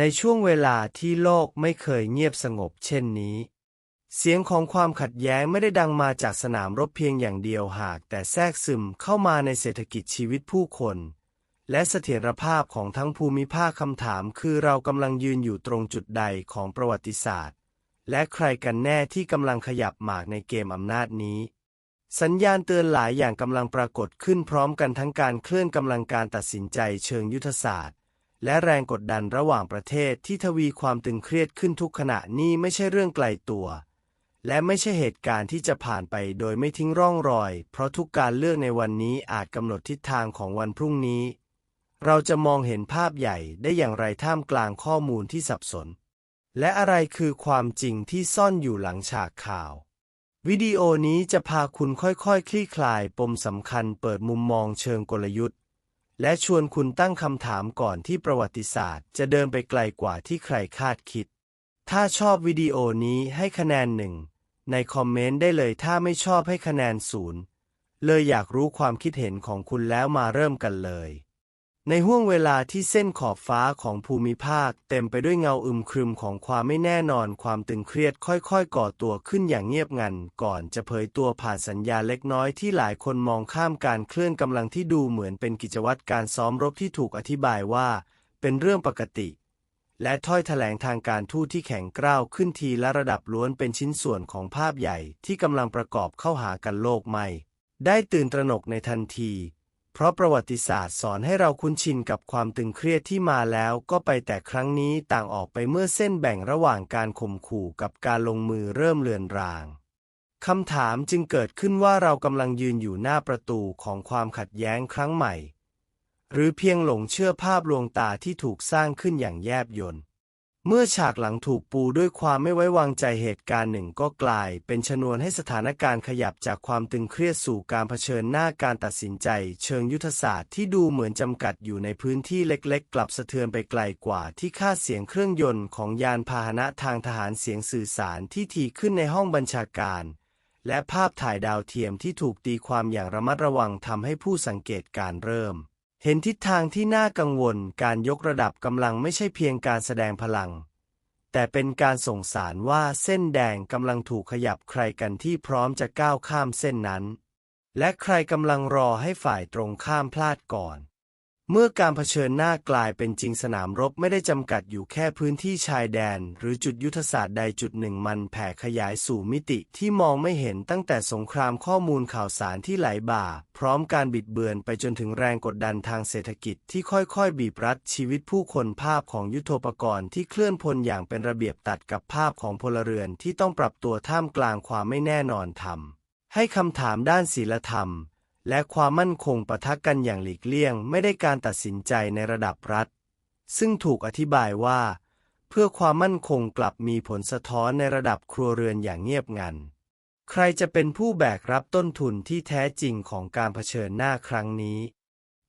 ในช่วงเวลาที่โลกไม่เคยเงียบสงบเช่นนี้ เสียงของความขัดแย้งไม่ได้ดังมาจากสนามรบเพียงอย่างเดียวหาก แต่แทรกซึมเข้ามาในเศรษฐกิจชีวิตผู้คน และเสถียรภาพของทั้งภูมิภาคคำถามคือเรากำลังยืนอยู่ตรงจุดใดของประวัติศาสตร์ และใครกันแน่ที่กำลังขยับหมากในเกมอำนาจนี้สัญญาณเตือนหลายอย่างกำลังปรากฏขึ้นพร้อมกันทั้งการเคลื่อนกำลังการตัดสินใจเชิงยุทธศาสตร์ และแรงกดดันระหว่างประเทศที่ทวีความตึงเครียดขึ้นทุกขณะนี้ไม่ใช่เรื่องไกลตัว และไม่ใช่เหตุการณ์ที่จะผ่านไปโดยไม่ทิ้งร่องรอย เพราะทุกการเลือกในวันนี้อาจกำหนดทิศทางของวันพรุ่งนี้ เราจะมองเห็นภาพใหญ่ได้อย่างไรท่ามกลางข้อมูลที่สับสน และอะไรคือความจริงที่ซ่อนอยู่หลังฉากข่าว วิดีโอนี้จะพาคุณค่อยๆคคลี่คลายปมสำคัญเปิดมุมมองเชิงกลยุทธ์ และชวนคุณตั้งคำถามก่อนที่ประวัติศาสตร์ จะเดินไปไกลกว่าที่ใครคาดคิด ถ้าชอบวิดีโอนี้ให้คะแนนหนึ่งในคอมเมนต์ได้เลยถ้าไม่ชอบให้คะแนนศูนย์เลยอยากรู้ความคิดเห็นของคุณแล้วมาเริ่มกันเลย ในห่วงเวลาที่เส้นขอบฟ้าของภูมิภาค เต็มไปด้วยเงาอึมครึมของความไม่แน่นอนความตึงเครียดค่อยๆ ก่อตัวขึ้นอย่างเงียบงัน ก่อนจะเผยตัวผ่านสัญญาเล็กน้อยที่หลายคนมองข้ามการเคลื่อนกำลังที่ดูเหมือนเป็นกิจวัตรการซ้อมรบที่ถูกอธิบายว่า เป็นเรื่องปกติ และถ้อยแถลงทางการทูตที่แข็งกร้าวขึ้นทีละระดับล้วนเป็นชิ้นส่วนของภาพใหญ่ที่กำลังประกอบเข้าหากันโลกใหม่ ได้ตื่นตระหนกในทันที เพราะประวัติศาสตร์สอนให้เราคุ้นชินกับความตึงเครียดที่มาแล้วก็ไปแต่ครั้งนี้ต่างออกไปเมื่อเส้นแบ่งระหว่างการข่มขู่กับการลงมือเริ่มเลือนราง คำถามจึงเกิดขึ้นว่าเรากำลังยืนอยู่หน้าประตูของความขัดแย้งครั้งใหม่ หรือเพียงหลงเชื่อภาพลวงตาที่ถูกสร้างขึ้นอย่างแยบยล เมื่อฉากหลังถูกปูด้วยความไม่ไว้วางใจเหตุการณ์หนึ่งก็กลาย เป็นชนวนให้สถานการณ์ขยับจากความตึงเครียดสู่การเผชิญหน้าการตัดสินใจ เชิงยุทธศาสตร์ที่ดูเหมือนจำกัดอยู่ในพื้นที่เล็กๆ กลับสะเทือนไปไกลกว่าที่ค่าเสียงเครื่องยนต์ของยานพาหนะทางทหารเสียงสื่อสารที่ทีขึ้นในห้องบัญชาการ และภาพถ่ายดาวเทียมที่ถูกตีความอย่างระมัดระวังทำให้ผู้สังเกตการเริ่ม เห็นทิศทางที่น่ากังวลการยกระดับกำลังไม่ใช่เพียงการแสดงพลัง แต่เป็นการส่งสารว่าเส้นแดงกำลังถูกขยับใครกันที่พร้อมจะก้าวข้ามเส้นนั้น และใครกำลังรอให้ฝ่ายตรงข้ามพลาดก่อน เมื่อการเผชิญหน้ากลายเป็นจริงสนามรบไม่ได้จำกัดอยู่แค่พื้นที่ชายแดน หรือจุดยุทธศาสตร์ใดจุดหนึ่งมันแผ่ขยายสู่มิติที่มองไม่เห็นตั้งแต่สงครามข้อมูลข่าวสารที่ไหลบ่า พร้อมการบิดเบือนไปจนถึงแรงกดดันทางเศรษฐกิจที่ค่อยๆ บีบรัดชีวิตผู้คนภาพของยุทโธปกรณ์ที่เคลื่อนพลอย่างเป็นระเบียบตัดกับภาพของพลเรือนที่ต้องปรับตัวท่ามกลางความไม่แน่นอนทำให้คำถามด้านศีลธรรม และความมั่นคงปะทะกันอย่างหลีกเลี่ยง ไม่ได้การตัดสินใจในระดับรัฐ ซึ่งถูกอธิบายว่า เพื่อความมั่นคงกลับมีผลสะท้อนในระดับครัวเรือนอย่างเงียบงัน ใครจะเป็นผู้แบกรับต้นทุนที่แท้จริงของการเผชิญหน้าครั้งนี้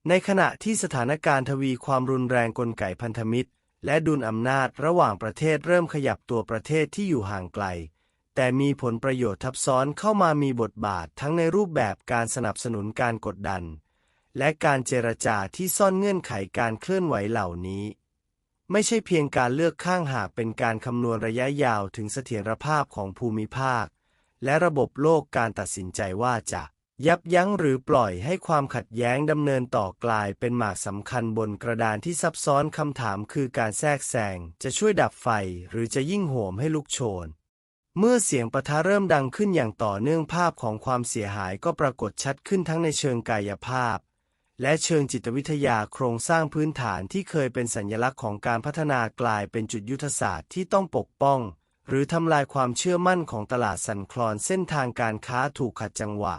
ในขณะที่สถานการณ์ทวีความรุนแรงกลไกพันธมิตร และดุลอำนาจระหว่างประเทศเริ่มขยับตัวประเทศที่อยู่ห่างไกล แต่มีผลประโยชน์ทับซ้อนเข้ามามีบทบาททั้งในรูปแบบการสนับสนุนการกดดัน และการเจรจาที่ซ่อนเงื่อนไขการเคลื่อนไหวเหล่านี้ ไม่ใช่เพียงการเลือกข้างหากเป็นการคำนวณระยะยาวถึงเสถียรภาพของภูมิภาค และระบบโลกการตัดสินใจว่าจะยับยั้งหรือปล่อยให้ความขัดแย้งดำเนินต่อกลายเป็นหมากสำคัญบนกระดานที่ซับซ้อนคำถามคือการแทรกแซงจะช่วยดับไฟหรือจะยิ่งโหมให้ลุกโชน เมื่อเสียงปะทะเริ่มดังขึ้นอย่างต่อเนื่องภาพของความเสียหายก็ปรากฏชัดขึ้นทั้งในเชิงกายภาพ และเชิงจิตวิทยาโครงสร้างพื้นฐานที่เคยเป็นสัญลักษณ์ของการพัฒนากลายเป็นจุดยุทธศาสตร์ที่ต้องปกป้อง หรือทำลายความเชื่อมั่นของตลาดสันคลอนเส้นทางการค้าถูกขัดจังหวะ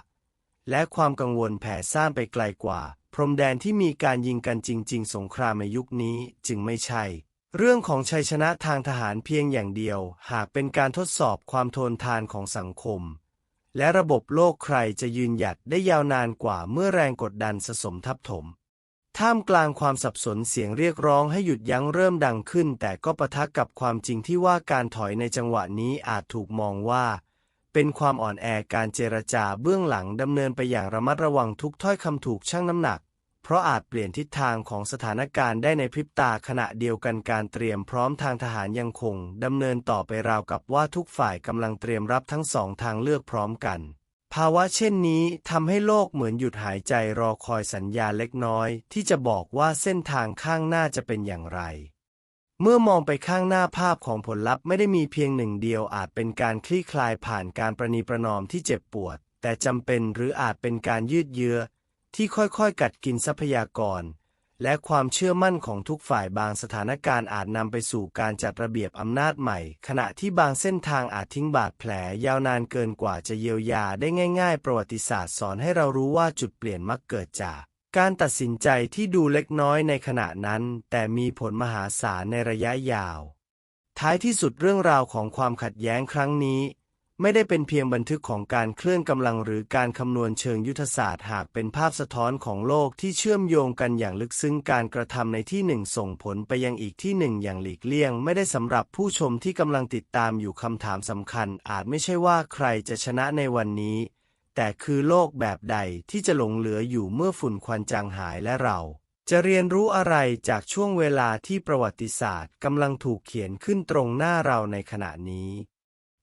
และความกังวลแผ่ซ่านไปไกลกว่า พรมแดนที่มีการยิงกันจริง ๆ สงครามในยุคนี้จึงไม่ใช่ เรื่องของชัยชนะทางทหารเพียงอย่างเดียว หากเป็นการทดสอบความทนทานของสังคม และระบบโลกใครจะยืนหยัดได้ยาวนานกว่าเมื่อแรงกดดันสะสมทับถม ท่ามกลางความสับสนเสียงเรียกร้องให้หยุดยั้งเริ่มดังขึ้น แต่ก็ปะทะกับความจริงที่ว่าการถอยในจังหวะนี้อาจถูกมองว่า เป็นความอ่อนแอการเจรจาเบื้องหลังดำเนินไปอย่างระมัดระวังทุกถ้อยคำถูกชั่งน้ำหนัก เพราะอาจเปลี่ยนทิศทางของสถานการณ์ได้ในพริบตาขณะเดียวกันการเตรียมพร้อมทางทหารยังคงดำเนินต่อไปราวกับว่าทุกฝ่ายกำลังเตรียมรับทั้งสองทางเลือกพร้อมกัน ภาวะเช่นนี้ทำให้โลกเหมือนหยุดหายใจรอคอยสัญญาเล็กน้อย ที่จะบอกว่าเส้นทางข้างหน้าจะเป็นอย่างไรเมื่อมองไปข้างหน้าภาพของผลลัพธ์ไม่ได้มีเพียงหนึ่งเดียวอาจเป็นการคลี่คลายผ่านการประนีประนอมที่เจ็บปวด แต่จำเป็นหรืออาจเป็นการยืดเยื้อ ที่ค่อยๆ กัดกินทรัพยากร และความเชื่อมั่นของทุกฝ่ายบางสถานการณ์อาจนำไปสู่การจัดระเบียบอำนาจใหม่ ขณะที่บางเส้นทางอาจทิ้งบาดแผลยาวนานเกินกว่าจะเยียวยาได้ง่าย ๆ ประวัติศาสตร์สอนให้เรารู้ว่าจุดเปลี่ยนมักเกิดจากการตัดสินใจที่ดูเล็กน้อยในขณะนั้น แต่มีผลมหาศาลในระยะยาว ท้ายที่สุดเรื่องราวของความขัดแย้งครั้งนี้ ไม่ได้เป็นเพียงบันทึกของการเคลื่อนกำลังหรือการคำนวณเชิงยุทธศาสตร์หากเป็นภาพสะท้อนของโลกที่เชื่อมโยงกันอย่างลึกซึ้งการกระทำในที่หนึ่งส่งผลไปยังอีกที่หนึ่งอย่างหลีกเลี่ยง ไม่ได้สำหรับผู้ชมที่กำลังติดตามอยู่คำถามสำคัญ อาจไม่ใช่ว่าใครจะชนะในวันนี้ แต่คือโลกแบบใดที่จะหลงเหลืออยู่เมื่อฝุ่นควันจางหายและเรา จะเรียนรู้อะไรจากช่วงเวลาที่ประวัติศาสตร์กำลังถูกเขียนขึ้นตรงหน้าเราในขณะนี้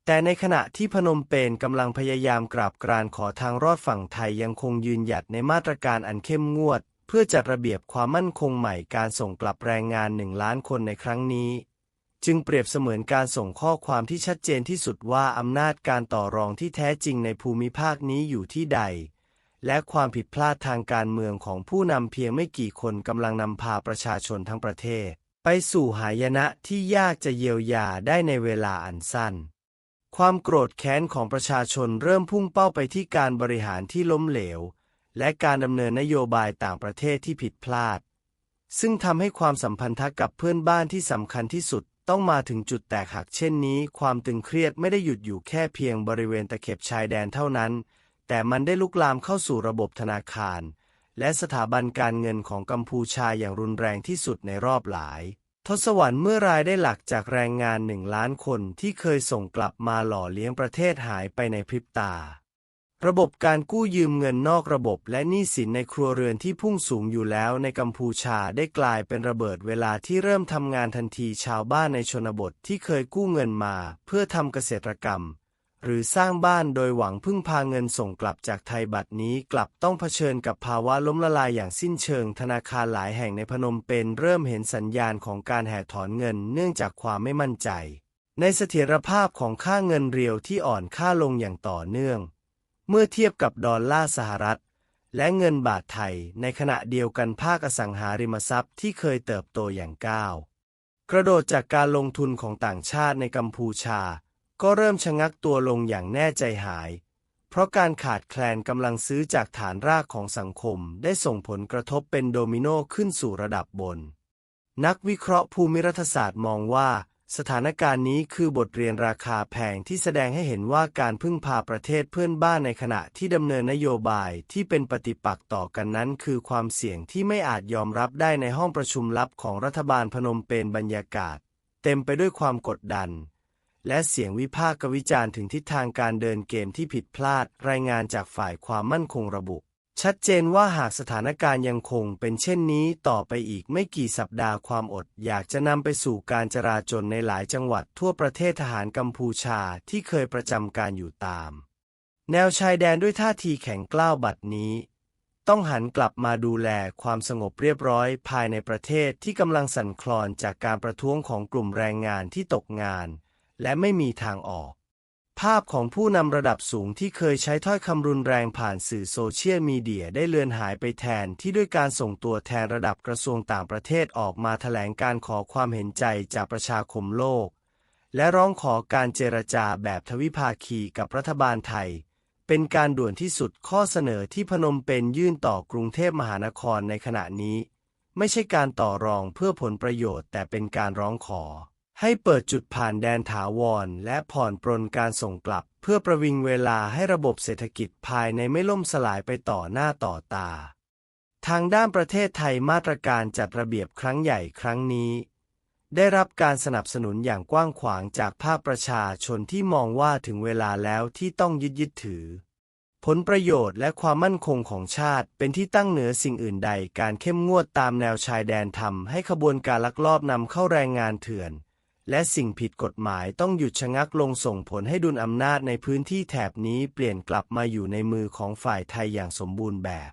แต่ในขณะที่พนมเปญกำลังพยายามกราบกรานขอทางรอดฝั่งไทยยังคงยืนหยัดในมาตรการอันเข้มงวด เพื่อจัดระเบียบความมั่นคงใหม่การส่งกลับแรงงานหนึ่งล้านคนในครั้งนี้ จึงเปรียบเสมือนการส่งข้อความที่ชัดเจนที่สุดว่าอำนาจการต่อรองที่แท้จริงในภูมิภาคนี้อยู่ที่ใด และความผิดพลาดทางการเมืองของผู้นำเพียงไม่กี่คนกำลังนำพาประชาชนทั้งประเทศ ไปสู่หายนะที่ยากจะเยียวยาได้ในเวลาอันสั้น ความโกรธแค้นของประชาชนเริ่มพุ่งเป้าไปที่การบริหารที่ล้มเหลว และการดำเนินนโยบายต่างประเทศที่ผิดพลาด ซึ่งทำให้ความสัมพันธ์กับเพื่อนบ้านที่สำคัญที่สุดต้องมาถึงจุดแตกหักเช่นนี้ ความตึงเครียดไม่ได้หยุดอยู่แค่เพียงบริเวณตะเข็บชายแดนเท่านั้น แต่มันได้ลุกลามเข้าสู่ระบบธนาคาร และสถาบันการเงินของกัมพูชาอย่างรุนแรงที่สุดในรอบหลาย ทศวรรษเมื่อรายได้หลักจากแรงงานหนึ่งล้านคนที่เคยส่งกลับมาหล่อเลี้ยงประเทศหายไปในพริบตา ระบบการกู้ยืมเงินนอกระบบและหนี้สินในครัวเรือนที่พุ่งสูงอยู่แล้วในกัมพูชาได้กลายเป็นระเบิดเวลาที่เริ่มทำงานทันทีชาวบ้านในชนบทที่เคยกู้เงินมา เพื่อทำเกษตรกรรม หรือสร้างบ้านโดยหวังพึ่งพาเงินส่งกลับจากไทยบัตรนี้กลับต้องเผชิญกับภาวะล้มละลายอย่างสิ้นเชิง ธนาคารหลายแห่งในพนมเปญเริ่มเห็นสัญญาณของการแห่ถอนเงินเนื่องจากความไม่มั่นใจ ในเสถียรภาพของค่าเงินเรียวที่อ่อนค่าลงอย่างต่อเนื่อง เมื่อเทียบกับดอลลาร์สหรัฐ และเงินบาทไทย ในขณะเดียวกันภาคอสังหาริมทรัพย์ที่เคยเติบโตอย่างก้าวกระโดดจากการลงทุนของต่างชาติในกัมพูชา ก็เริ่มชะงักตัวลงอย่างแน่ใจหาย เพราะการขาดแคลนกำลังซื้อจากฐานรากของสังคมได้ส่งผลกระทบเป็นโดมิโนขึ้นสู่ระดับบน นักวิเคราะห์ภูมิรัฐศาสตร์มองว่า สถานการณ์นี้คือบทเรียนราคาแพงที่แสดงให้เห็นว่าการพึ่งพาประเทศเพื่อนบ้านในขณะที่ดำเนินนโยบายที่เป็นปฏิปักษ์ต่อกันนั้น คือความเสี่ยงที่ไม่อาจยอมรับได้ในห้องประชุมลับของรัฐบาลพนมเปญบรรยากาศ เต็มไปด้วยความกดดัน และเสียงวิพากษ์วิจารณ์ถึงทิศทางการเดินเกมที่ผิดพลาด รายงานจากฝ่ายความมั่นคงระบุ ชัดเจนว่าหากสถานการณ์ยังคงเป็นเช่นนี้ต่อไปอีกไม่กี่สัปดาห์ความอด อยากจะนำไปสู่การจราจนในหลายจังหวัดทั่วประเทศทหารกัมพูชาที่เคยประจำการอยู่ตาม แนวชายแดนด้วยท่าทีแข็งกล้าวบัดนี้ต้องหันกลับมาดูแลความสงบเรียบร้อยภายในประเทศที่กำลังสั่นคลอนจากการประท้วงของกลุ่มแรงงานที่ตกงาน และไม่มีทางออก ภาพของผู้นำระดับสูงที่เคยใช้ถ้อยคำรุนแรงผ่านสื่อโซเชียลมีเดียได้เลือนหายไปแทนที่ด้วยการส่งตัวแทนระดับกระทรวงต่างประเทศออกมาแถลงการขอความเห็นใจจากประชาคมโลก และร้องขอการเจรจาแบบทวิภาคีกับรัฐบาลไทยเป็นการด่วนที่สุดข้อเสนอที่พนมเปญยื่นต่อกรุงเทพมหานครในขณะนี้ ไม่ใช่การต่อรองเพื่อผลประโยชน์แต่เป็นการร้องขอ ให้เปิดจุดผ่านแดนถาวร และผ่อนปรนการส่งกลับ เพื่อประวิงเวลาให้ระบบเศรษฐกิจภายในไม่ล่มสลายไปต่อหน้าต่อตา ทางด้านประเทศไทยมาตรการจัดระเบียบครั้งใหญ่ครั้งนี้ ได้รับการสนับสนุนอย่างกว้างขวางจากภาคประชาชนที่มองว่าถึงเวลาแล้วที่ต้องยึดยึดถือ ผลประโยชน์และความมั่นคงของชาติเป็นที่ตั้งเหนือสิ่งอื่นใด การเข้มงวดตามแนวชายแดนทำให้ขบวนการลักลอบนำเข้าแรงงานเถื่อน และสิ่งผิดกฎหมายต้องหยุดชะงักลงส่งผลให้ดุลอำนาจในพื้นที่แถบนี้เปลี่ยนกลับมาอยู่ในมือของฝ่ายไทยอย่างสมบูรณ์แบบ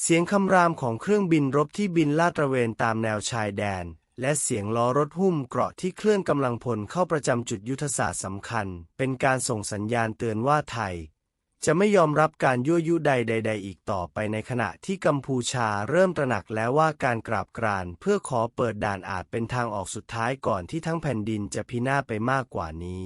เสียงคำรามของเครื่องบินรบที่บินลาดตระเวนตามแนวชายแดน และเสียงล้อรถหุ้มเกราะที่เคลื่อนกำลังพลเข้าประจำจุดยุทธศาสตร์สำคัญ เป็นการส่งสัญญาณเตือนว่าไทย จะไม่ยอมรับการยั่วยุใดใด ๆ อีกต่อไปในขณะที่กัมพูชาเริ่มตระหนักแล้วว่าการกราบกรานเพื่อขอเปิดด่านอาจเป็นทางออกสุดท้ายก่อนที่ทั้งแผ่นดินจะพินาศไปมากกว่านี้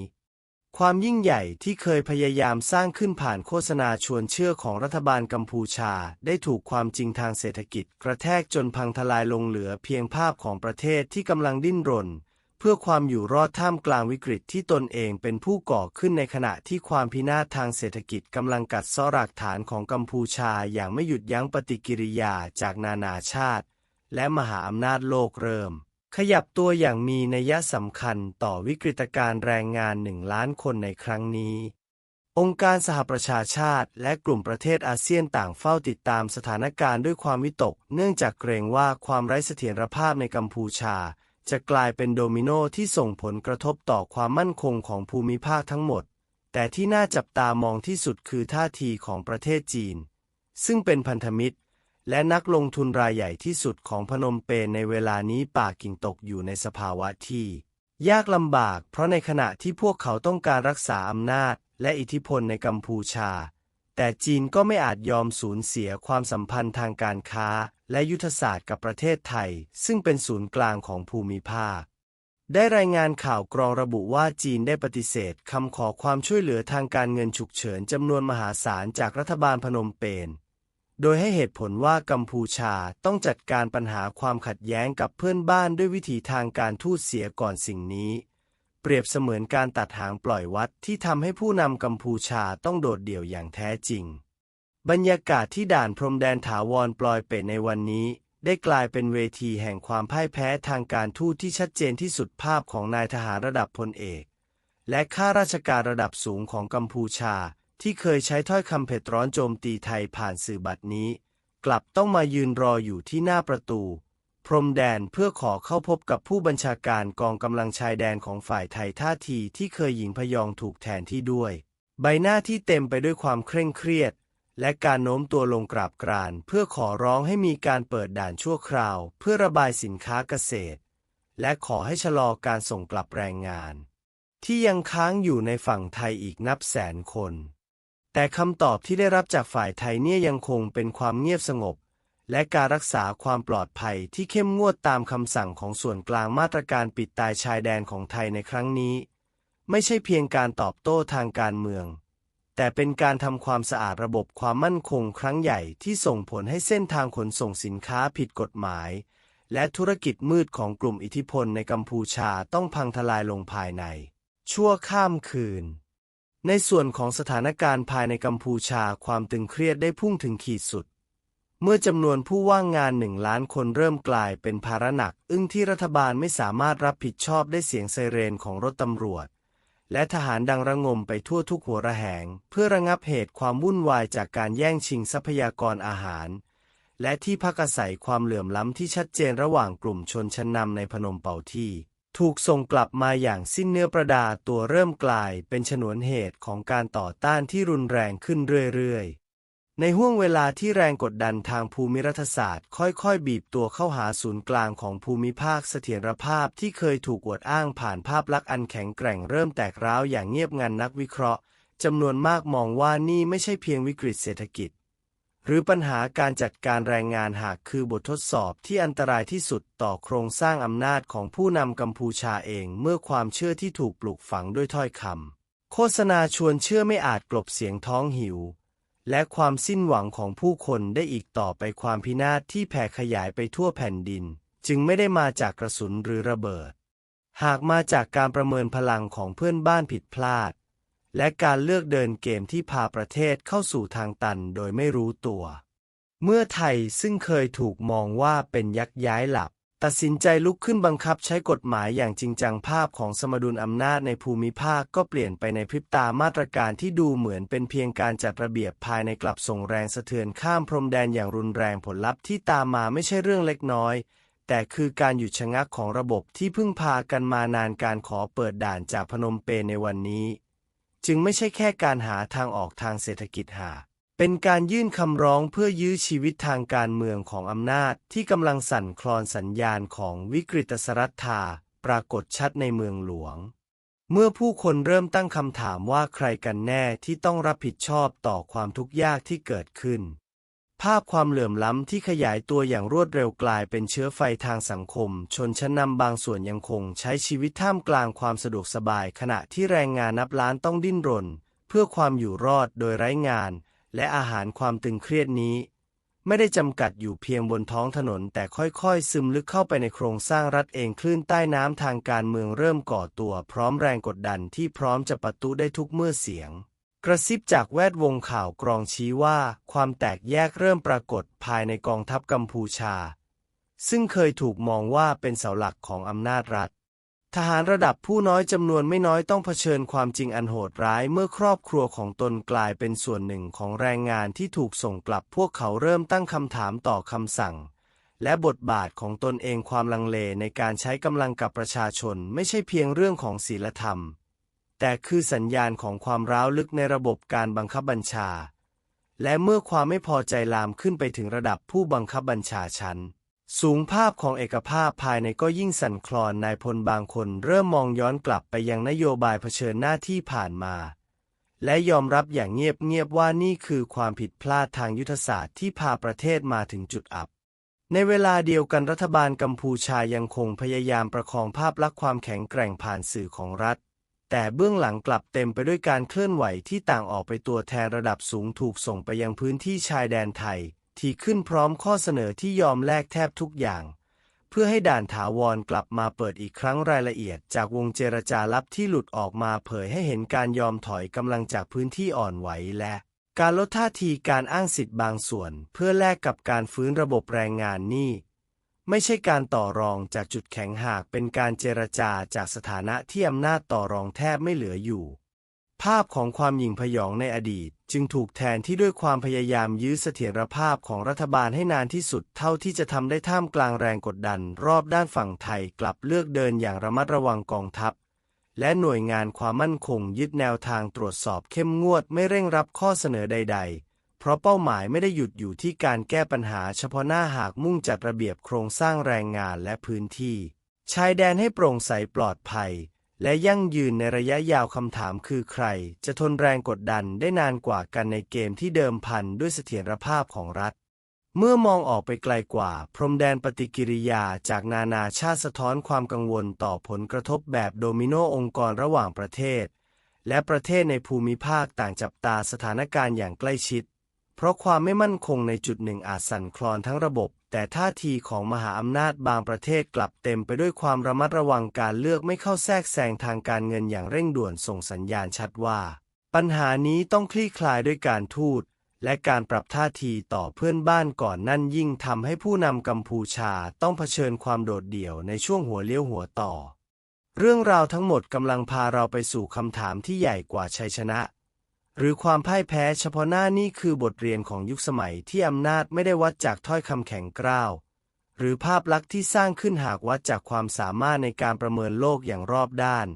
ความยิ่งใหญ่ที่เคยพยายามสร้างขึ้นผ่านโฆษณาชวนเชื่อของรัฐบาลกัมพูชา ได้ถูกความจริงทางเศรษฐกิจ กระแทกจนพังทลายลงเหลือเพียงภาพของประเทศที่กำลังดิ้นรน เพื่อความอยู่รอดท่ามกลางวิกฤตที่ตนเองเป็นผู้ก่อขึ้นในขณะที่ความพินาศทางเศรษฐกิจกำลังกัดเซาะรากฐานของกัมพูชาอย่างไม่หยุดยั้งปฏิกิริยาจากนานาชาติ และมหาอำนาจโลกเริ่ม ขยับตัวอย่างมีนัยสำคัญต่อวิกฤตการแรงงานหนึ่งล้านคนในครั้งนี้ องค์การสหประชาชาติและกลุ่มประเทศอาเซียนต่างเฝ้าติดตามสถานการณ์ด้วยความวิตก เนื่องจากเกรงว่าความไร้เสถียรภาพในกัมพูชา จะกลายเป็นโดมิโนที่ส่งผลกระทบต่อความมั่นคงของภูมิภาคทั้งหมด แต่ที่น่าจับตามองที่สุดคือท่าทีของประเทศจีน ซึ่งเป็นพันธมิตร และนักลงทุนรายใหญ่ที่สุดของพนมเปญในเวลานี้ปากกิ่งตกอยู่ในสภาวะที่ ยากลำบาก เพราะในขณะที่พวกเขาต้องการรักษาอำนาจ และอิทธิพลในกัมพูชา แต่จีนก็ไม่อาจยอมสูญเสียความสัมพันธ์ทางการค้า และยุทธศาสตร์กับประเทศไทย ซึ่งเป็นศูนย์กลางของภูมิภาค ได้รายงานข่าวกรองระบุว่าจีนได้ปฏิเสธคำขอความช่วยเหลือทางการเงินฉุกเฉินจำนวนมหาศาลจากรัฐบาลพนมเปญโดยให้เหตุผลว่ากัมพูชาต้องจัดการปัญหาความขัดแย้งกับเพื่อนบ้านด้วยวิธีทางการทูตเสียก่อนสิ่งนี้ เปรียบเสมือนการตัดหางปล่อยวัดที่ทำให้ผู้นำกัมพูชาต้องโดดเดี่ยวอย่างแท้จริง บรรยากาศที่ด่านพรมแดนถาวรปลอยเป็ดในวันนี้ ได้กลายเป็นเวทีแห่งความพ่ายแพ้ทางการทูตที่ชัดเจนที่สุดภาพของนายทหารระดับพลเอก และข้าราชการระดับสูงของกัมพูชา ที่เคยใช้ถ้อยคำเผ็ดร้อนโจมตีไทยผ่านสื่อบัตรนี้ กลับต้องมายืนรออยู่ที่หน้าประตู รมแดนเพื่อขอเข้าพบกับผู้บัญชาการกองกำลังชายแดนของฝ่ายไทยท่าทีที่เคยหญิงพยองถูกแทนที่ด้วย ใบหน้าที่เต็มไปด้วยความเคร่งเครียด และการโน้มตัวลงกราบกรานเพื่อขอร้องให้มีการเปิดด่านชั่วคราว เพื่อระบายสินค้าเกษตร และขอให้ชะลอการส่งกลับแรงงาน ที่ยังค้างอยู่ในฝั่งไทยอีกนับแสนคน แต่คำตอบที่ได้รับจากฝ่ายไทยเนี่ยยังคงเป็นความเงียบสงบ และการรักษาความปลอดภัยที่เข้มงวดตามคำสั่งของส่วนกลางมาตรการปิดตายชายแดนของไทยในครั้งนี้ ไม่ใช่เพียงการตอบโต้ทางการเมือง แต่เป็นการทำความสะอาดระบบความมั่นคงครั้งใหญ่ที่ส่งผลให้เส้นทางขนส่งสินค้าผิดกฎหมาย และธุรกิจมืดของกลุ่มอิทธิพลในกัมพูชาต้องพังทลายลงภายใน ชั่วข้ามคืนในส่วนของสถานการณ์ภายในกัมพูชาความตึงเครียดได้พุ่งถึงขีดสุด เมื่อจำนวนผู้ว่างงานหนึ่งล้านคนเริ่มกลายเป็นภาระหนัก อึ้งที่รัฐบาลไม่สามารถรับผิดชอบได้เสียงไซเรนของรถตำรวจ และทหารดังระงมไปทั่วทุกหัวระแหง เพื่อระงับเหตุความวุ่นวายจากการแย่งชิงทรัพยากรอาหาร และที่พักอาศัยความเหลื่อมล้ำที่ชัดเจนระหว่างกลุ่มชนชั้นนำในพนมเปาที่ ถูกส่งกลับมาอย่างสิ้นเนื้อประดาตัวเริ่มกลายเป็นฉนวนเหตุของการต่อต้านที่รุนแรงขึ้นเรื่อยๆ ในห่วงเวลาที่แรงกดดันทางภูมิรัฐศาสตร์ ค่อยๆ บีบตัวเข้าหาศูนย์กลางของภูมิภาคเสถียรภาพที่เคยถูกอวดอ้างผ่านภาพลักษณ์อันแข็งแกร่งเริ่มแตกร้าวอย่างเงียบงันนักวิเคราะห์จำนวนมากมองว่านี่ไม่ใช่เพียงวิกฤตเศรษฐกิจ หรือปัญหาการจัดการแรงงานหากคือบททดสอบที่อันตรายที่สุดต่อโครงสร้างอำนาจของผู้นำกัมพูชาเองเมื่อความเชื่อที่ถูกปลูกฝังด้วยถ้อยคำโฆษณาชวนเชื่อไม่อาจกลบเสียงท้องหิว และความสิ้นหวังของผู้คนได้อีกต่อไปความพินาศที่แผ่ขยายไปทั่วแผ่นดิน จึงไม่ได้มาจากกระสุนหรือระเบิด หากมาจากการประเมินพลังของเพื่อนบ้านผิดพลาด และการเลือกเดินเกมที่พาประเทศเข้าสู่ทางตันโดยไม่รู้ตัว เมื่อไทยซึ่งเคยถูกมองว่าเป็นยักษ์ย้ายหลับ ตัดสินใจลุกขึ้นบังคับใช้กฎหมายอย่างจริงจังภาพของสมดุลอำนาจในภูมิภาคก็เปลี่ยนไปในพริบตามาตรการที่ดูเหมือนเป็นเพียงการจัดระเบียบภายในกลับส่งแรงสะเทือนข้ามพรมแดนอย่างรุนแรงผลลัพธ์ที่ตามมาไม่ใช่เรื่องเล็กน้อย แต่คือการหยุดชะงักของระบบที่พึ่งพากันมานานการขอเปิดด่านจากพนมเปญในวันนี้ จึงไม่ใช่แค่การหาทางออกทางเศรษฐกิจหา เป็นการยื่นคำร้องเพื่อยื้อชีวิตทางการเมืองของอำนาจที่กำลังสั่นคลอนสัญญาณของวิกฤตสรัทธาปรากฏชัดในเมืองหลวง เมื่อผู้คนเริ่มตั้งคำถามว่าใครกันแน่ที่ต้องรับผิดชอบต่อความทุกข์ยากที่เกิดขึ้น ภาพความเหลื่อมล้ำที่ขยายตัวอย่างรวดเร็วกลายเป็นเชื้อไฟทางสังคม ชนชั้นนำบางส่วนยังคงใช้ชีวิตท่ามกลางความสะดวกสบาย ขณะที่แรงงานนับล้านต้องดิ้นรน เพื่อความอยู่รอดโดยไร้งาน และอาหารความตึงเครียดนี้ ไม่ได้จำกัดอยู่เพียงบนท้องถนน แต่ค่อยๆ ซึมลึกเข้าไปในโครงสร้างรัฐเองคลื่นใต้น้ำทางการเมืองเริ่มก่อตัวพร้อมแรงกดดันที่พร้อมจะปะตุได้ทุกเมื่อเสียง กระซิบจากแวดวงข่าวกรองชี้ว่า ความแตกแยกเริ่มปรากฏภายในกองทัพกัมพูชา ซึ่งเคยถูกมองว่าเป็นเสาหลักของอำนาจรัฐ ทหารระดับผู้น้อยจำนวนไม่น้อยต้องเผชิญความจริงอันโหดร้ายเมื่อครอบครัวของตนกลายเป็นส่วนหนึ่งของแรงงานที่ถูกส่งกลับพวกเขาเริ่มตั้งคำถามต่อคำสั่ง และบทบาทของตนเองความลังเลในการใช้กำลังกับประชาชนไม่ใช่เพียงเรื่องของศีลธรรม แต่คือสัญญาณของความร้าวลึกในระบบการบังคับบัญชา และเมื่อความไม่พอใจลามขึ้นไปถึงระดับผู้บังคับบัญชาชั้น สูงภาพของเอกภาพภายในก็ยิ่งสั่นคลอนนายพลบางคนเริ่มมองย้อนกลับไปยังนโยบายเผชิญหน้าที่ผ่านมา และยอมรับอย่างเงียบๆว่านี่คือความผิดพลาดทางยุทธศาสตร์ที่พาประเทศมาถึงจุดอับ ในเวลาเดียวกันรัฐบาลกัมพูชายังคงพยายามประคองภาพลักษณ์ความแข็งแกร่งผ่านสื่อของรัฐ แต่เบื้องหลังกลับเต็มไปด้วยการเคลื่อนไหวที่ต่างออกไปตัวแทนระดับสูงถูกส่งไปยังพื้นที่ชายแดนไทย ที่ขึ้นพร้อมข้อเสนอที่ยอมแลกแทบทุกอย่าง เพื่อให้ด่านถาวรกลับมาเปิดอีกครั้งรายละเอียด จากวงเจรจาลับที่หลุดออกมาเผยให้เห็นการยอมถอยกำลังจากพื้นที่อ่อนไหวและ การลดท่าทีการอ้างสิทธิ์บางส่วน เพื่อแลกกับการฟื้นระบบแรงงานนี่ไม่ใช่การต่อรองจากจุดแข็งหากเป็นการเจรจาจากสถานะที่อำนาจต่อรองแทบไม่เหลืออยู่ ภาพของความหยิ่งพยองในอดีต จึงถูกแทนที่ด้วยความพยายามยื้อเสถียรภาพของรัฐบาลให้นานที่สุดเท่าที่จะทำได้ท่ามกลางแรงกดดัน รอบด้านฝั่งไทยกลับเลือกเดินอย่างระมัดระวังกองทัพ และหน่วยงานความมั่นคงยึดแนวทางตรวจสอบเข้มงวดไม่เร่งรับข้อเสนอใด ๆ เพราะเป้าหมายไม่ได้หยุดอยู่ที่การแก้ปัญหาเฉพาะหน้าหากมุ่งจัดระเบียบโครงสร้างแรงงานและพื้นที่ ชายแดนให้โปร่งใสปลอดภัย และยั่งยืนในระยะยาวคำถามคือใคร จะทนแรงกดดันได้นานกว่ากันในเกมที่เดิมพันด้วยเสถียรภาพของรัฐ เมื่อมองออกไปไกลกว่า พรมแดนปฏิกิริยาจากนานาชาติสะท้อนความกังวลต่อผลกระทบแบบโดมิโนองค์กรระหว่างประเทศ และประเทศในภูมิภาคต่างจับตาสถานการณ์อย่างใกล้ชิด เพราะความไม่มั่นคงในจุดหนึ่งอาจสั่นคลอนทั้งระบบ แต่ท่าทีของมหาอำนาจบางประเทศกลับเต็มไปด้วยความระมัดระวังการเลือกไม่เข้าแทรกแซงทางการเงินอย่างเร่งด่วนส่งสัญญาณชัดว่า ปัญหานี้ต้องคลี่คลายด้วยการทูตและการปรับท่าทีต่อเพื่อนบ้านก่อนนั่นยิ่งทำให้ผู้นำกัมพูชาต้องเผชิญความโดดเดี่ยวในช่วงหัวเลี้ยวหัวต่อ เรื่องราวทั้งหมดกำลังพาเราไปสู่คำถามที่ใหญ่กว่าชัยชนะ หรือความพ่ายแพ้เฉพาะหน้านี่คือบทเรียนของยุคสมัยที่อำนาจไม่ได้วัดจากถ้อยคำแข็งกร้าว หรือภาพลักษณ์ที่สร้างขึ้นหากวัดจากความสามารถในการประเมินโลกอย่างรอบด้าน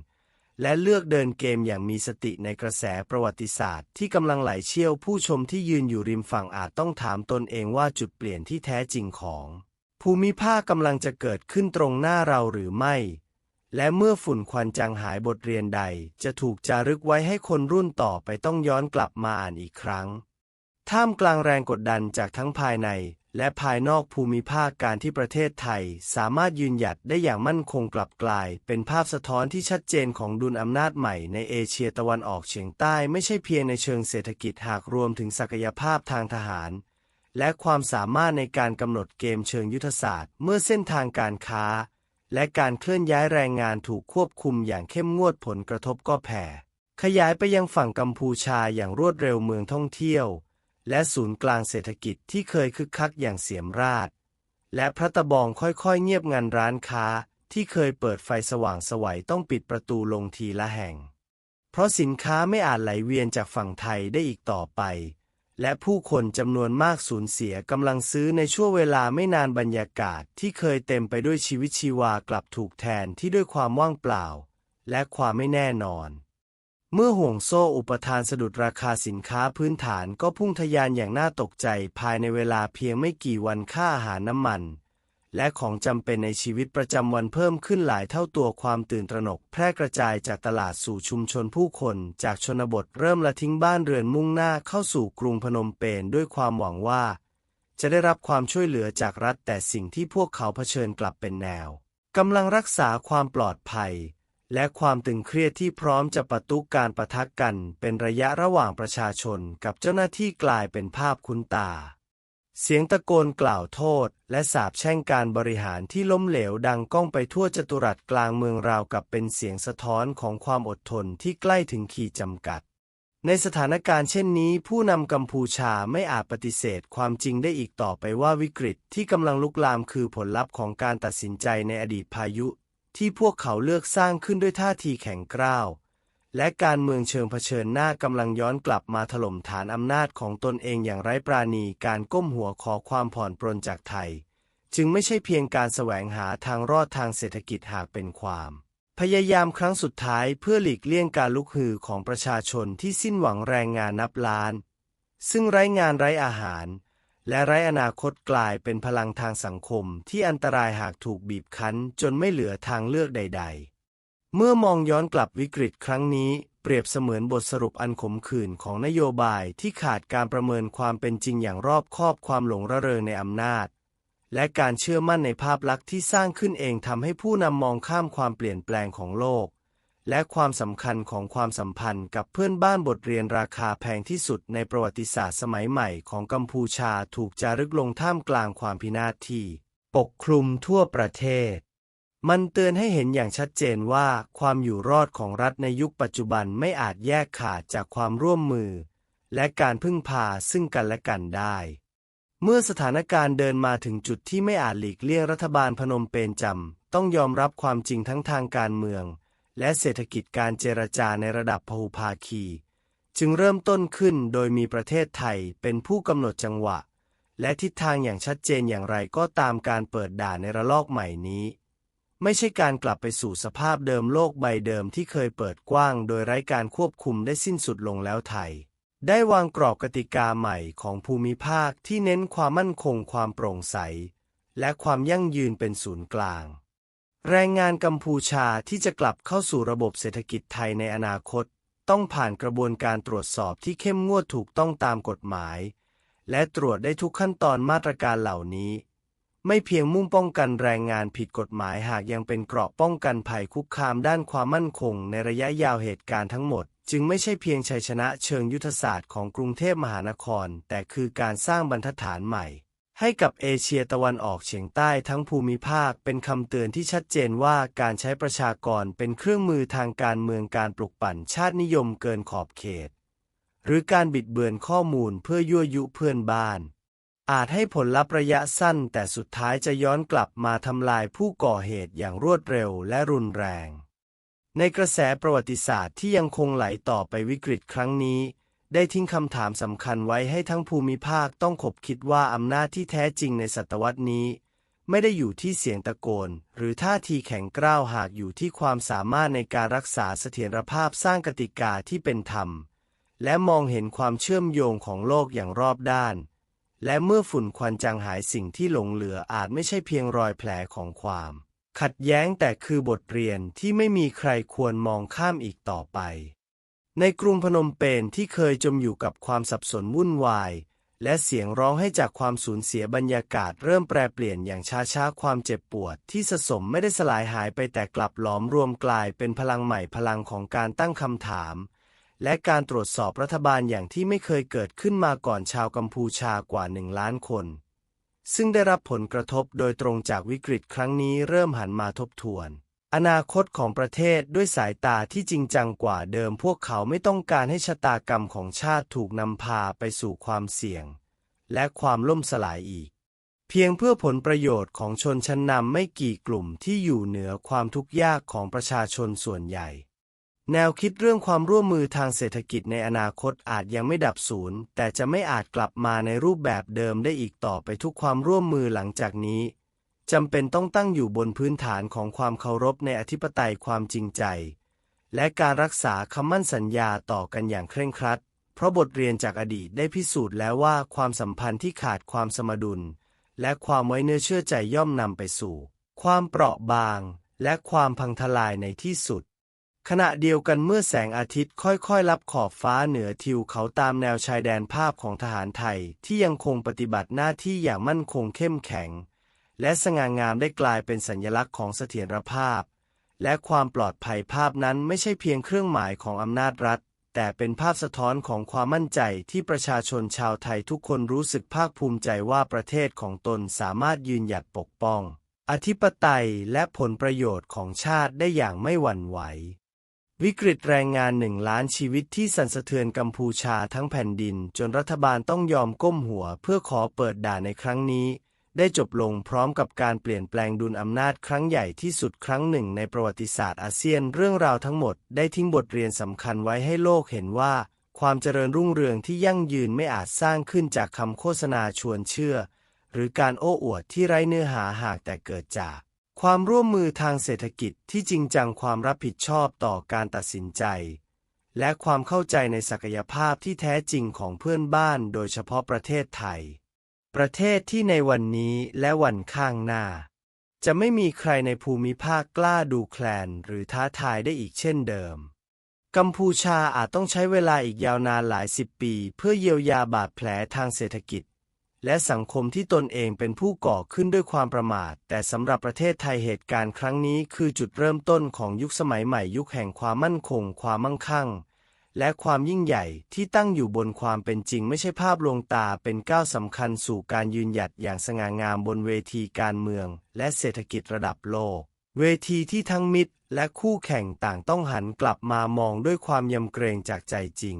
และเลือกเดินเกมอย่างมีสติในกระแสประวัติศาสตร์ ที่กำลังไหลเชี่ยวผู้ชมที่ยืนอยู่ริมฝั่งอาจต้องถามตนเองว่าจุดเปลี่ยนที่แท้จริงของ ภูมิภาคกำลังจะเกิดขึ้นตรงหน้าเราหรือไม่ และเมื่อฝุ่นควันจางหายบทเรียนใด จะถูกจารึกไว้ให้คนรุ่นต่อไปต้องย้อนกลับมาอ่านอีกครั้ง ท่ามกลางแรงกดดันจากทั้งภายใน และภายนอกภูมิภาคการที่ประเทศไทย สามารถยืนหยัดได้อย่างมั่นคงกลับกลาย เป็นภาพสะท้อนที่ชัดเจนของดุลอำนาจใหม่ในเอเชียตะวันออกเฉียงใต้ไม่ใช่เพียงในเชิงเศรษฐกิจหากรวมถึงศักยภาพทางทหารและความสามารถในการกำหนดเกมเชิงยุทธศาสตร์ เมื่อเส้นทางการค้า และการเคลื่อนย้ายแรงงานถูกควบคุมอย่างเข้มงวดผลกระทบก็แผ่ ขยายไปยังฝั่งกัมพูชาอย่างรวดเร็วเมืองท่องเที่ยว และศูนย์กลางเศรษฐกิจที่เคยคึกคักอย่างเสียมราช และพระตะบองค่อยๆ เงียบงันร้านค้า ที่เคยเปิดไฟสว่างสวัยต้องปิดประตูลงทีละแห่ง เพราะสินค้าไม่อาจไหลเวียนจากฝั่งไทยได้อีกต่อไป และผู้คนจำนวนมากสูญเสียกำลังซื้อในช่วงเวลาไม่นานบรรยากาศที่เคยเต็มไปด้วยชีวิตชีวากลับถูกแทนที่ด้วยความว่างเปล่า และความไม่แน่นอน เมื่อห่วงโซ่อุปทานสะดุดราคาสินค้าพื้นฐานก็พุ่งทะยานอย่างน่าตกใจภายในเวลาเพียงไม่กี่วันค่าอาหารน้ำมัน และของจำเป็นในชีวิตประจำวันเพิ่มขึ้นหลายเท่าตัวความตื่นตระหนก แพร่กระจายจากตลาดสู่ชุมชนผู้คน จากชนบทเริ่มละทิ้งบ้านเรือนมุ่งหน้าเข้าสู่กรุงพนมเปญด้วยความหวังว่า จะได้รับความช่วยเหลือจากรัฐแต่สิ่งที่พวกเขาเผชิญกลับเป็นแนวกำลังรักษาความปลอดภัย และความตึงเครียดที่พร้อมจะปะทุกการประทะกัน เป็นระยะระหว่างประชาชนกับเจ้าหน้าที่กลายเป็นภาพคุ้นตา เสียงตะโกนกล่าวโทษ และสาปแช่งการบริหารที่ล้มเหลวดังก้องไปทั่วจตุรัสกลางเมืองราวกับเป็นเสียงสะท้อนของความอดทนที่ใกล้ถึงขีดจำกัด ในสถานการณ์เช่นนี้ ผู้นำกัมพูชาไม่อาจปฏิเสธความจริงได้อีกต่อไปว่าวิกฤตที่กำลังลุกลามคือผลลัพธ์ของการตัดสินใจในอดีตพายุ ที่พวกเขาเลือกสร้างขึ้นด้วยท่าทีแข็งกร้าว และการเมืองเชิงเผชิญหน้ากำลังย้อนกลับมาถล่มฐานอำนาจของตนเองอย่างไร้ปราณีการก้มหัวขอความผ่อนปรนจากไทย จึงไม่ใช่เพียงการแสวงหาทางรอดทางเศรษฐกิจหากเป็นความ พยายามครั้งสุดท้ายเพื่อหลีกเลี่ยงการลุกฮือของประชาชนที่สิ้นหวังแรงงานนับล้าน ซึ่งไร้งานไร้อาหาร และไร้อนาคตกลายเป็นพลังทางสังคมที่อันตรายหากถูกบีบคั้นจนไม่เหลือทางเลือกใด ๆ เมื่อมองย้อนกลับวิกฤตครั้งนี้ เปรียบเสมือนบทสรุปอันขมขื่นของนโยบายที่ขาดการประเมินความเป็นจริงอย่างรอบคอบความหลงระเริงในอำนาจ และการเชื่อมั่นในภาพลักษณ์ที่สร้างขึ้นเองทำให้ผู้นำมองข้ามความเปลี่ยนแปลงของโลก และความสำคัญของความสัมพันธ์กับเพื่อนบ้านบทเรียนราคาแพงที่สุดในประวัติศาสตร์สมัยใหม่ของกัมพูชาถูกจารึกลงท่ามกลางความพินาศที่ปกคลุมทั่วประเทศ มันเตือนให้เห็นอย่างชัดเจนว่าความอยู่รอดของรัฐในยุคปัจจุบันไม่อาจแยกขาดจากความร่วมมือ และการพึ่งพาซึ่งกันและกันได้ เมื่อสถานการณ์เดินมาถึงจุดที่ไม่อาจหลีกเลี่ยงรัฐบาลพนมเปญจำต้องยอมรับความจริงทั้งทางการเมือง และเศรษฐกิจการเจรจาในระดับพหุภาคี จึงเริ่มต้นขึ้นโดยมีประเทศไทยเป็นผู้กำหนดจังหวะ และทิศทางอย่างชัดเจนอย่างไรก็ตามการเปิดด่านในระลอกใหม่นี้ ไม่ใช่การกลับไปสู่สภาพเดิมโลกใบเดิมที่เคยเปิดกว้าง โดยไร้การควบคุมได้สิ้นสุดลงแล้วไทย ได้วางกรอบกติกาใหม่ของภูมิภาคที่เน้นความมั่นคงความโปร่งใส และความยั่งยืนเป็นศูนย์กลาง แรงงานกัมพูชาที่จะกลับเข้าสู่ระบบเศรษฐกิจไทยในอนาคต ต้องผ่านกระบวนการตรวจสอบที่เข้มงวดถูกต้องตามกฎหมาย และตรวจได้ทุกขั้นตอนมาตรการเหล่านี้ ไม่เพียงมุ่งป้องกันแรงงานผิดกฎหมายหากยังเป็นเกราะป้องกันภัยคุกคามด้านความมั่นคงในระยะยาวเหตุการณ์ทั้งหมด จึงไม่ใช่เพียงชัยชนะเชิงยุทธศาสตร์ของกรุงเทพมหานคร แต่คือการสร้างบรรทัดฐานใหม่ ให้กับเอเชียตะวันออกเฉียงใต้ทั้งภูมิภาคเป็นคำเตือนที่ชัดเจนว่าการใช้ประชากรเป็นเครื่องมือทางการเมืองการปลุกปั่นชาตินิยมเกินขอบเขต หรือการบิดเบือนข้อมูลเพื่อยั่วยุเพื่อนบ้าน อาจให้ผลลัพธ์ระยะสั้นแต่สุดท้ายจะย้อนกลับมาทำลายผู้ก่อเหตุอย่างรวดเร็วและรุนแรง ในกระแสประวัติศาสตร์ที่ยังคงไหลต่อไปวิกฤตครั้งนี้ ได้ทิ้งคำถามสำคัญไว้ให้ทั้งภูมิภาคต้องขบคิดว่าอำนาจที่แท้จริงในศตวรรษนี้ ไม่ได้อยู่ที่เสียงตะโกน หรือท่าทีแข็งกร้าวหากอยู่ที่ความสามารถในการรักษาเสถียรภาพสร้างกติกาที่เป็นธรรม และมองเห็นความเชื่อมโยงของโลกอย่างรอบด้าน และเมื่อฝุ่นควันจางหายสิ่งที่หลงเหลืออาจไม่ใช่เพียงรอยแผลของความ ขัดแย้งแต่คือบทเรียนที่ไม่มีใครควรมองข้ามอีกต่อไป ในกรุงพนมเปญที่เคยจมอยู่กับความสับสนวุ่นวาย และเสียงร้องให้จากความสูญเสียบรรยากาศเริ่มแปรเปลี่ยนอย่างช้าๆความเจ็บปวดที่สะสมไม่ได้สลายหายไปแต่กลับหลอมรวมกลายเป็นพลังใหม่พลังของการตั้งคำถาม และการตรวจสอบรัฐบาลอย่างที่ไม่เคยเกิดขึ้นมาก่อนชาวกัมพูชากว่าหนึ่งล้านคน ซึ่งได้รับผลกระทบโดยตรงจากวิกฤตครั้งนี้เริ่มหันมาทบทวน อนาคตของประเทศด้วยสายตาที่จริงจังกว่าเดิมพวกเขาไม่ต้องการให้ชะตากรรมของชาติถูกนำพาไปสู่ความเสี่ยง และความล่มสลายอีก เพียงเพื่อผลประโยชน์ของชนชั้นนำไม่กี่กลุ่มที่อยู่เหนือความทุกข์ยากของประชาชนส่วนใหญ่ แนวคิดเรื่องความร่วมมือทางเศรษฐกิจในอนาคตอาจยังไม่ดับสูญแต่จะไม่อาจกลับมาในรูปแบบเดิมได้อีกต่อไปทุกความร่วมมือหลังจากนี้จำเป็นต้องตั้งอยู่บนพื้นฐานของความเคารพในอธิปไตยความจริงใจ และการรักษาคำมั่นสัญญาต่อกันอย่างเคร่งครัด เพราะบทเรียนจากอดีตได้พิสูจน์แล้วว่าความสัมพันธ์ที่ขาดความสมดุล และความไว้เนื้อเชื่อใจย่อมนำไปสู่ ความเปราะบาง และความพังทลายในที่สุด ขณะเดียวกันเมื่อแสงอาทิตย์ค่อยๆ ลับขอบฟ้าเหนือทิวเขาตามแนวชายแดนภาพของทหารไทย ที่ยังคงปฏิบัติหน้าที่อย่างมั่นคงเข้มแข็ง และสง่างามได้กลายเป็นสัญลักษณ์ของเสถียรภาพ และความปลอดภัยภาพนั้นไม่ใช่เพียงเครื่องหมายของอำนาจรัฐ แต่เป็นภาพสะท้อนของความมั่นใจที่ประชาชนชาวไทยทุกคนรู้สึกภาคภูมิใจว่าประเทศของตนสามารถยืนหยัดปกป้อง อธิปไตยและผลประโยชน์ของชาติได้อย่างไม่หวั่นไหว วิกฤตแรงงานหนึ่งล้านชีวิตที่สั่นสะเทือนกัมพูชาทั้งแผ่นดิน จนรัฐบาลต้องยอมก้มหัวเพื่อขอเปิดด่านในครั้งนี้ ได้จบลงพร้อมกับการเปลี่ยนแปลงดุลอำนาจครั้งใหญ่ที่สุดครั้งหนึ่งในประวัติศาสตร์อาเซียนเรื่องราวทั้งหมดได้ทิ้งบทเรียนสำคัญไว้ให้โลกเห็นว่า ความเจริญรุ่งเรืองที่ยั่งยืนไม่อาจสร้างขึ้นจากคำโฆษณาชวนเชื่อ หรือการโอ้อวดที่ไร้เนื้อหาหากแต่เกิดจาก ความร่วมมือทางเศรษฐกิจที่จริงจังความรับผิดชอบต่อการตัดสินใจ และความเข้าใจในศักยภาพที่แท้จริงของเพื่อนบ้านโดยเฉพาะประเทศไทย ประเทศที่ในวันนี้และวันข้างหน้า จะไม่มีใครในภูมิภาคกล้าดูแคลนหรือท้าทายได้อีกเช่นเดิม กัมพูชาอาจต้องใช้เวลาอีกยาวนานหลายสิบปี เพื่อเยียวยาบาดแผลทางเศรษฐกิจ และสังคมที่ตนเองเป็นผู้ก่อขึ้นด้วยความประมาท แต่สำหรับประเทศไทยเหตุการณ์ครั้งนี้คือจุดเริ่มต้นของยุคสมัยใหม่ยุคแห่งความมั่นคง ความมั่งคั่ง และความยิ่งใหญ่ที่ตั้งอยู่บนความเป็นจริงไม่ใช่ภาพลวงตาเป็นก้าวสำคัญสู่การยืนหยัดอย่างสง่างามบนเวทีการเมือง และเศรษฐกิจระดับโลก เวทีที่ทั้งมิตรและคู่แข่งต่างต้องหันกลับมามองด้วยความยำเกรงจากใจจริง